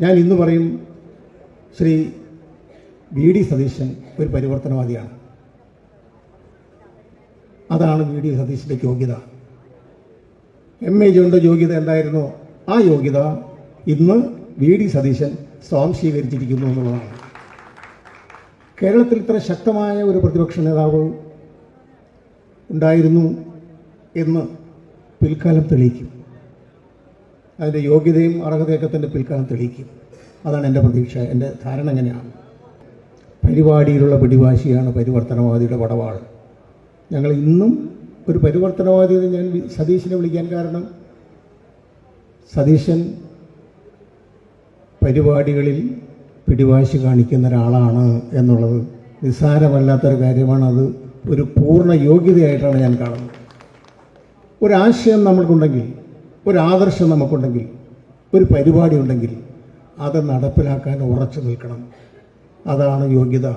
ഞാൻ ഇന്ന് പറയും ശ്രീ വി ഡി സതീശൻ ഒരു പരിവർത്തനവാദിയാണ്. അതാണ് വി ഡി സതീശന്റെ യോഗ്യത. എം എ ജോണിന്റെ യോഗ്യത എന്തായിരുന്നോ? ആ യോഗ്യത ഇന്ന് വി ഡി സതീശൻ സ്വാംശീകരിച്ചിരിക്കുന്നു എന്നുള്ളതാണ്. കേരളത്തിൽ ഇത്ര ശക്തമായ ഒരു പ്രതിപക്ഷ നേതാവ് ഉണ്ടായിരുന്നു എന്ന് പിൽക്കാലം തെളിയിക്കും. അതിന്റെ യോഗ്യതയും അർഹതയൊക്കെ തന്നെ പിൽക്കാലം തെളിയിക്കും. അതാണ് എന്റെ പ്രതീക്ഷ. എന്റെ ധാരണ എങ്ങനെയാണ്? പരിപാടിയിലുള്ള പിടിവാശിയാണ് പരിവർത്തനവാദിയുടെ പടവാൾ. ഞങ്ങൾ ഇന്നും ഒരു പരിവർത്തനവാദി എന്ന് ഞാൻ സതീശിനെ വിളിക്കാൻ കാരണം സതീശൻ പരിപാടികളിൽ പിടിവാശി കാണിക്കുന്ന ഒരാളാണ് എന്നുള്ളത് നിസ്സാരമല്ലാത്തൊരു കാര്യമാണ്. അത് ഒരു പൂർണ യോഗ്യതയായിട്ടാണ് ഞാൻ കാണുന്നത്. ഒരാശയം നമ്മൾക്കുണ്ടെങ്കിൽ ഒരു ആദർശം നമുക്കുണ്ടെങ്കിൽ ഒരു പരിപാടി ഉണ്ടെങ്കിൽ അത് നടപ്പിലാക്കാൻ ഉറച്ചു നിൽക്കണം. അതാണ് യോഗ്യത.